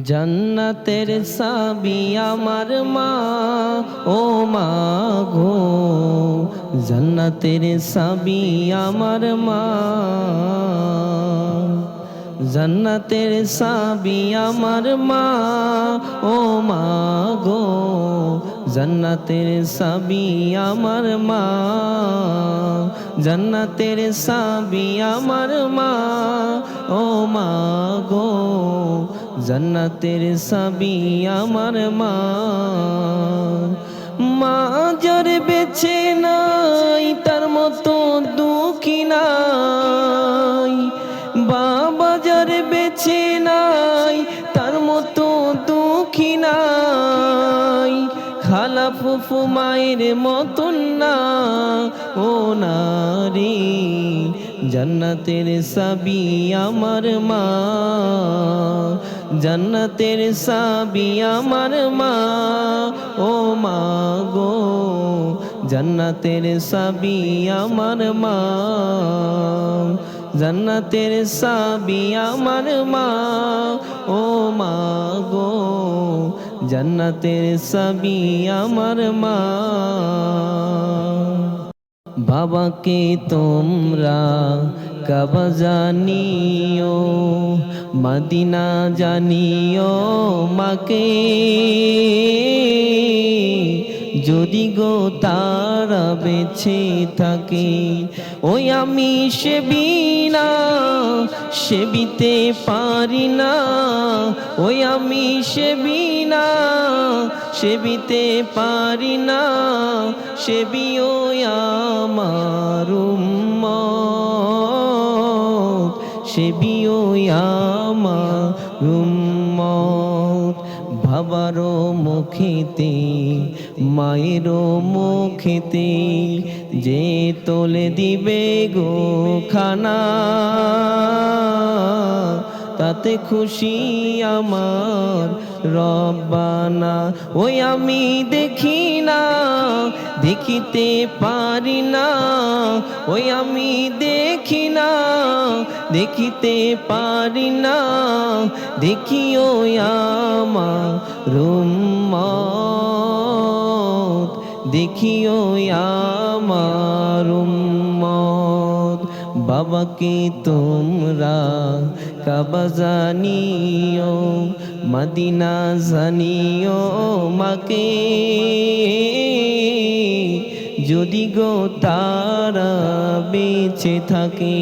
জন্নতের সাবি আমার মা, ও মা গো। জন্নতের সাবি আমার মা। জন্নতের সাবি আমার মা, ও মা গো। জন্নতের সাবি আমার মা, জন্নতের সাবি আমার মা, ও মা গো। জন্নতের সাবি আমার মা। ফুফু মায়ের মতন না, ও নারী। জান্নাতের সাবি আমার মা, জান্নাতের সাবি আমার মা, ও মা গো। জান্নাতের সাবি আমার মা, জান্নাতের সাবি আমার মা, ও মা গো। জান্নাতের সাবি আমার মা। বাবাকে তোমরা কাবা জানিও মদিনা জানিও মাকে। যদি গো তারা বেছে থাকে, ওই আমি সেবিনা সেবিতে পারি না। ওই আমি সেবিনা সেবিতে পারি না। সেবিও আমার উম্মত সেবিও আমার বাবারও মুখিতে মায়েরও মুখিতে যে তোলে দিবে গো খানা। তাতে খুশি আমার রব্বানা। ওই আমি দেখি না, দেখিতে পারি না। ওই আমি দেখি না, দেখিতে পারি না। দেখিও আমার রুম্মত দেখিও আমার উম্মত। বাবাকে তোমরা কাবা জানিও মদিনা জানিও মাকে? যদি গো তারা বেঁচে থাকে